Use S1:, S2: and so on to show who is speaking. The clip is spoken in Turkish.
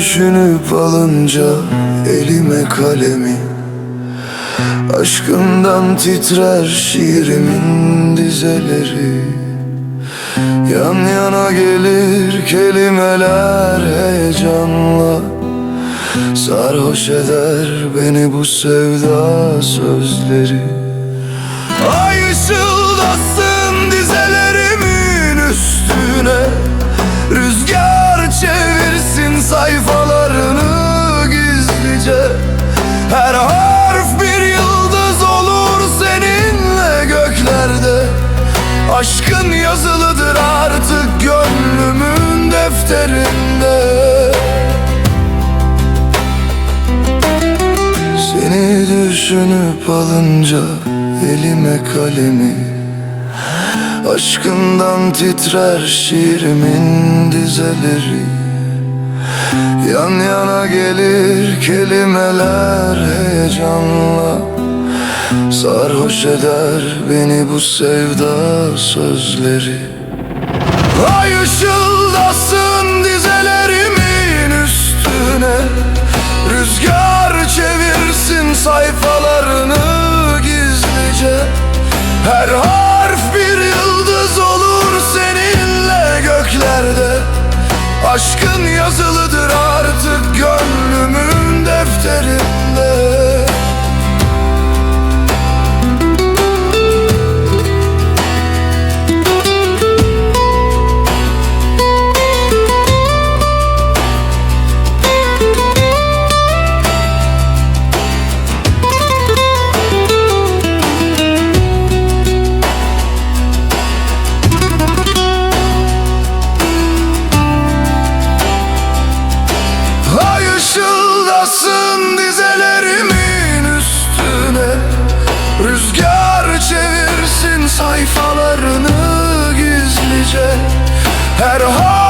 S1: düşünüp alınca elime kalemi. Aşkından titrer şiirimin dizeleri. Yan yana gelir kelimeler heyecanla. Sarhoş eder beni bu sevda sözleri. Ay ışıldasın gönlümün defterinde Seni düşünüp alınca elime kalemi Aşkından titrer şiirimin dizeleri. Yan yana gelir kelimeler heyecanla Sarhoş eder beni bu sevda sözleri. Ay ışıldasın sayfalarını gizlice. Her harf bir yıldız olur seninle göklerde. Aşkın yazılıdır artık gönlümün defterinde sayfalarını gizlice Her harf